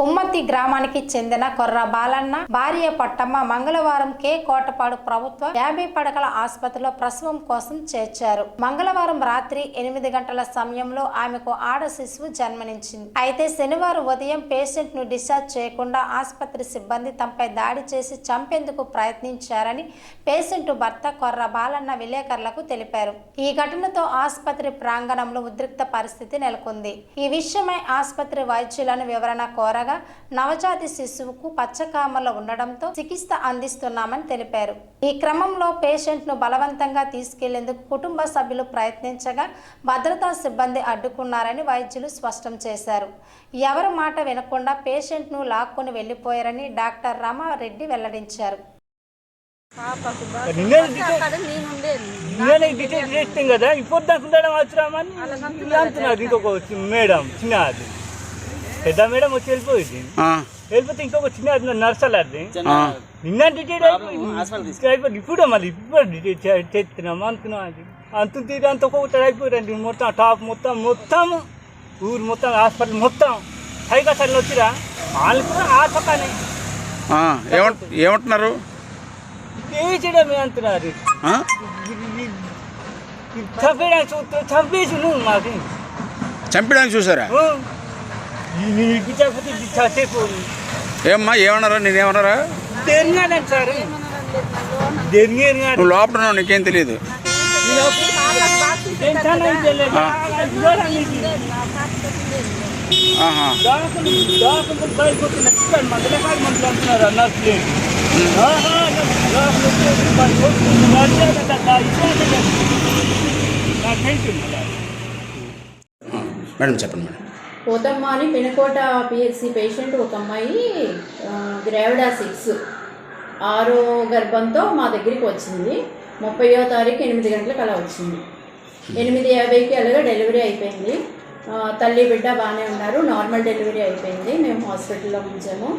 ఉమ్మత్తి గ్రామానికి చెందిన కొర్ర బాలన్న భార్య పట్టమ్మ మంగళవారం కే. కోటపాడు ప్రభుత్వ యాభై పడకల ఆసుపత్రిలో ప్రసవం కోసం చేర్చారు. మంగళవారం రాత్రి ఎనిమిది గంటల సమయంలో ఆమెకు ఆడ శిశువు జన్మనించింది అయితే శనివారం ఉదయం పేషెంట్ను డిశ్చార్జ్ చేయకుండా ఆసుపత్రి సిబ్బంది తమపై దాడి చేసి చంపేందుకు ప్రయత్నించారని పేషెంట్ భర్త కొర్ర బాలన్న విలేకరులకు తెలిపారు. ఈ ఘటనతో ఆసుపత్రి ప్రాంగణంలో ఉద్రిక్త పరిస్థితి నెలకొంది. ఈ విషయమై ఆసుపత్రి వైద్యులను వివరణ కోరగా నవజాతి శిశువుకు పచ్చకామల ఉండడంతో చికిత్స అందిస్తున్నామని తెలిపారు. ఈ క్రమంలో పేషెంట్ను బలవంతంగా తీసుకెళ్ళేందుకు కుటుంబ సభ్యులు ప్రయత్నించగా భద్రతా సిబ్బంది అడ్డుకున్నారని వైద్యులు స్పష్టం చేశారు. ఎవరి మాట వినకుండా పేషెంట్ను లాక్కొని వెళ్ళిపోయారని డాక్టర్ రమారెడ్డి వెల్లడించారు. నేను డిటైల్ చేస్తాం కదా ఇప్పుడు దాకా ఉండడం అవసరమని అంటున్నారు. ఇంకొక మేడం చిన్న అది పెద్ద మేడం వచ్చి వెళ్ళిపోయింది. వెళ్ళిపోతే ఇంకొక చిన్న అది నర్సల్ అది. నిన్న డిటైల్ అయిపోయింది ఇప్పుడు మళ్ళీ ఇప్పుడు డిటైల్ చేస్తున్నాం అనుకున్నాం అది. అంత తీరు అంత ఒక్కొక్కటి అయిపోయారండి మొత్తం టాప్ మొత్తం మొత్తం ఊరు మొత్తం హాస్పిటల్ మొత్తం. పైగా సరే వచ్చిరా. వాళ్ళు కూడా ఆ పక్కనే ఆ, ఏమంట ఏమంటున్నారు? వేసేయడమే అంటున్నారు. ఆ? చంపేయడానికి చూస్తే చంపేసి నువ్వు మాకు. చంపడానికి చూసారా? ఇప్పించకపోతే ఏమ్మా ఏమన్నారా? నేనేమన్నారా? తెరిగానండి సార్ తెరిగాను నువ్వు లోపల ఉన్నావు నీకేం తెలియదు మేడం చెప్పండి మేడం. పోతమ్మ అని పినకోట పిహెచ్సి పేషెంట్ ఒక అమ్మాయి గ్రావిడా సిక్స్. ఆరో గర్భంతో మా దగ్గరికి వచ్చింది. ముప్పయో తారీఖు ఎనిమిది గంటలకు అలా వచ్చింది. ఎనిమిది యాభైకి అలాగా డెలివరీ అయిపోయింది. తల్లి బిడ్డ బాగానే ఉన్నారు. నార్మల్ డెలివరీ అయిపోయింది. మేము హాస్పిటల్లో ఉంచాము.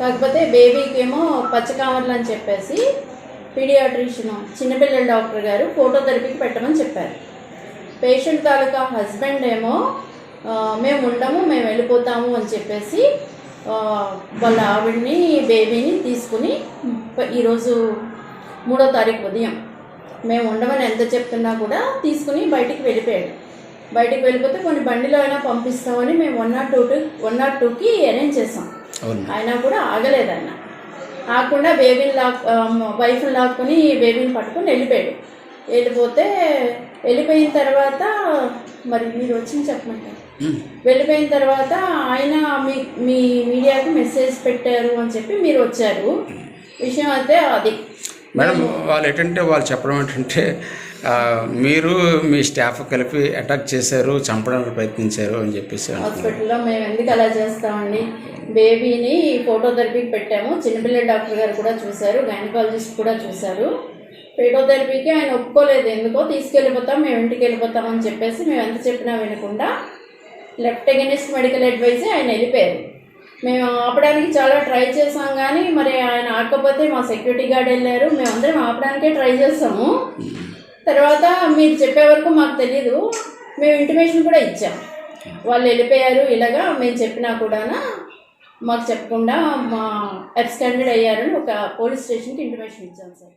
కాకపోతే బేబీకి ఏమో పచ్చకామర్లు అని చెప్పేసి పీడియాట్రిషియన్ చిన్నపిల్లల డాక్టర్ గారు ఫోటోథెరపీకి పెట్టమని చెప్పారు. పేషెంట్ తాలూకా హస్బెండ్ ఏమో మేము ఉండము మేము వెళ్ళిపోతాము అని చెప్పేసి వాళ్ళ ఆవిడ్ని బేబీని తీసుకుని ఈరోజు మూడో తారీఖు ఉదయం మేము ఉండమని ఎంత చెప్తున్నా కూడా తీసుకుని బయటికి వెళ్ళిపోయాడు. బయటికి వెళ్ళిపోతే కొన్ని బండిలో అయినా పంపిస్తామని మేము one nought two one nought టూకి అరేంజ్ చేసాం అయినా కూడా ఆగలేదు ఆయన. ఆగకుండా బేబీని లాక్ వైఫ్ని లాక్కుని బేబీని పట్టుకొని వెళ్ళిపోయాడు. వెళ్ళిపోతే వెళ్ళిపోయిన తర్వాత మరి మీరు వచ్చింది చెప్పమంటారు? వెళ్ళిపోయిన తర్వాత ఆయన మీ మీ మీడియాకి మెసేజ్ పెట్టారు అని చెప్పి మీరు వచ్చారు. విషయం అయితే అది. మేడం వాళ్ళు ఏంటంటే వాళ్ళు చెప్పడం ఏంటంటే మీరు మీ స్టాఫ్ కలిపి అటాక్ చేశారు చంపడానికి ప్రయత్నించారు అని చెప్పేసి. హాస్పిటల్లో మేము ఎందుకు అలా చేస్తామండి? బేబీని ఫోటోథెరపీకి పెట్టాము. చిన్నపిల్లల డాక్టర్ గారు కూడా చూశారు గైనకాలజిస్ట్ కూడా చూశారు. ఫోటోథెరపీకి ఆయన ఒప్పుకోలేదు. ఎందుకో తీసుకెళ్ళిపోతాం మేము ఇంటికి వెళ్ళిపోతాం అని చెప్పేసి మేము ఎంత చెప్పినా వినకుండా లెఫ్ట్ అగెనిస్ట్ మెడికల్ అడ్వైజ్ ఆయన వెళ్ళిపోయారు. మేము ఆపడానికి చాలా ట్రై చేసాం కానీ మరి ఆయన ఆకపోతే మా సెక్యూరిటీ గార్డ్ వెళ్ళారు. మేమందరం ఆపడానికే ట్రై చేసాము తర్వాత మీరు చెప్పే వరకు మాకు తెలియదు మేము ఇంటిమేషన్ కూడా ఇచ్చాం. వాళ్ళు వెళ్ళిపోయారు. ఇలాగా మేము చెప్పినా కూడా మాకు చెప్పకుండా మా అబ్స్టాండెడ్ అయ్యారని ఒక పోలీస్ స్టేషన్కి ఇంటిమేషన్ ఇచ్చాం సార్.